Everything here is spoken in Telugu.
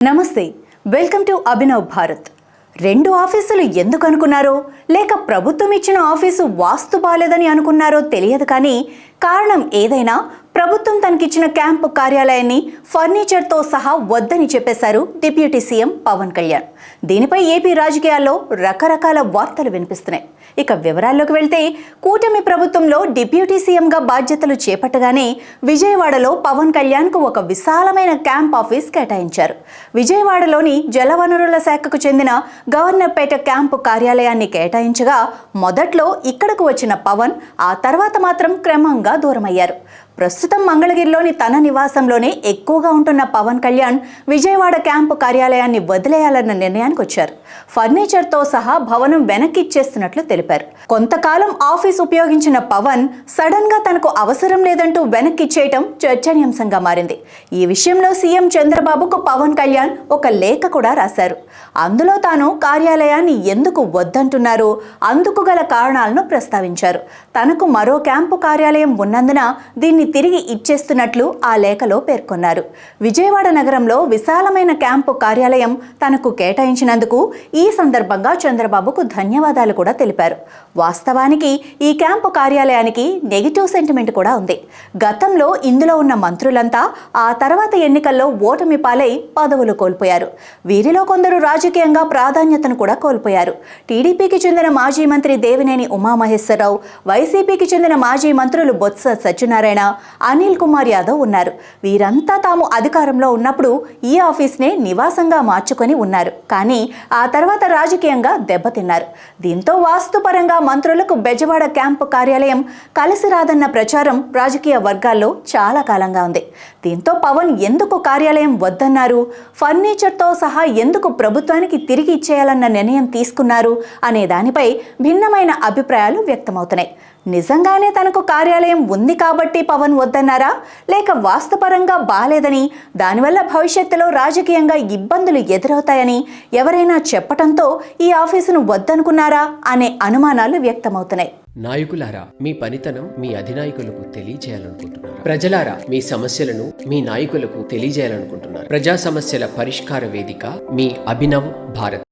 నమస్తే వెల్కమ్ టు అభినవ్ భారత్. రెండు ఆఫీసులు ఎందుకు అనుకున్నారో లేక ప్రభుత్వం ఇచ్చిన ఆఫీసు వాస్తు బాలేదని అనుకున్నారో తెలియదు కానీ కారణం ఏదైనా ప్రభుత్వం తనకిచ్చిన క్యాంపు కార్యాలయాన్ని ఫర్నిచర్తో సహా వద్దని చెప్పేశారు డిప్యూటీ సీఎం పవన్ కళ్యాణ్. దీనిపై ఏపీ రాజకీయాల్లో రకరకాల వార్తలు వినిపిస్తున్నాయి. ఇక వివరాల్లోకి వెళ్తే కూటమి ప్రభుత్వంలో డిప్యూటీ సీఎంగా బాధ్యతలు చేపట్టగానే విజయవాడలో పవన్ కళ్యాణ్కు ఒక విశాలమైన క్యాంప్ ఆఫీస్ కేటాయించారు. విజయవాడలోని జలవనరుల శాఖకు చెందిన గవర్నర్పేట క్యాంపు కార్యాలయాన్ని కేటాయించగా మొదట్లో ఇక్కడకు వచ్చిన పవన్ ఆ తర్వాత మాత్రం క్రమంగా దూరమయ్యారు. ప్రస్తుతం మంగళగిరిలోని తన నివాసంలోనే ఎక్కువగా ఉంటున్న పవన్ కళ్యాణ్ విజయవాడ క్యాంపు కార్యాలయాన్ని వదిలేయాలన్న నిర్ణయానికి వచ్చారు ఫర్నిచర్తో సహా భవనం వెనక్కి ఇచ్చేస్తున్నట్లు తెలిపారు. కొంతకాలం ఆఫీస్ ఉపయోగించిన పవన్ సడన్గా తనకు అవసరం లేదంటూ వెనక్కి ఇచ్చేయటం చర్చనీయాంశంగా మారింది. ఈ విషయంలో సీఎం చంద్రబాబుకు పవన్ కళ్యాణ్ ఒక లేఖ కూడా రాశారు. అందులో తాను కార్యాలయాన్ని ఎందుకు వద్దంటున్నారు అందుకు గల కారణాలను ప్రస్తావించారు. తనకు మరో క్యాంపు కార్యాలయం ఉన్నందున దీన్ని తిరిగి ఇచ్చేస్తున్నట్లు ఆ లేఖలో పేర్కొన్నారు. విజయవాడ నగరంలో విశాలమైన క్యాంపు కార్యాలయం తనకు కేటాయించినందుకు ఈ సందర్భంగా చంద్రబాబుకు ధన్యవాదాలు కూడా తెలిపారు. వాస్తవానికి ఈ క్యాంపు కార్యాలయానికి నెగిటివ్ సెంటిమెంట్ కూడా ఉంది. గతంలో ఇందులో ఉన్న మంత్రులంతా ఆ తర్వాత ఎన్నికల్లో ఓటమి పాలై పదవులు కోల్పోయారు. వీరిలో కొందరు రాజకీయంగా ప్రాధాన్యతను కూడా కోల్పోయారు. టీడీపీకి చెందిన మాజీ మంత్రి దేవినేని ఉమామహేశ్వరరావు వైసీపీకి చెందిన మాజీ మంత్రులు బొత్స సత్యనారాయణ అనిల్ కుమార్ యాదవ్ ఉన్నారు. వీరంతా తాము అధికారంలో ఉన్నప్పుడు ఈ ఆఫీస్నే నివాసంగా మార్చుకొని ఉన్నారు. కానీ ఆ తర్వాత రాజకీయంగా దెబ్బతిన్నారు. దీంతో వాస్తుపరంగా మంత్రులకు బెజవాడ క్యాంపు కార్యాలయం కలిసి రాదన్న ప్రచారం రాజకీయ వర్గాల్లో చాలా కాలంగా ఉంది. దీంతో పవన్ ఎందుకు కార్యాలయం వద్దన్నారు? ఫర్నిచర్తో సహా ఎందుకు ప్రభుత్వానికి తిరిగి ఇచ్చేయాలన్న నిర్ణయం తీసుకున్నారు? అనే దానిపై భిన్నమైన అభిప్రాయాలు వ్యక్తమవుతున్నాయి. నిజంగానే తనకు కార్యాలయం ఉంది కాబట్టి పవన్ పవన్ వద్దన్నారా? లేక వాస్తవపరంగా బాలేదని? దానివల్ల భవిష్యత్తులో రాజకీయంగా ఇబ్బందులు ఎదురవుతాయని ఎవరైనా చెప్పటంతో ఈ ఆఫీసును వద్దనుకున్నారా అనే అనుమానాలు వ్యక్తమవుతున్నాయి. నాయకులారా మీ పనితనం మీ అధినాయకులకు తెలియజేయాలనుకుంటున్నారు. ప్రజలారా మీ సమస్యలను మీ నాయకులకు తెలియజేయాలనుకుంటున్నారు. ప్రజా సమస్యల పరిష్కార వేదిక మీ అభినవ్ భారత్.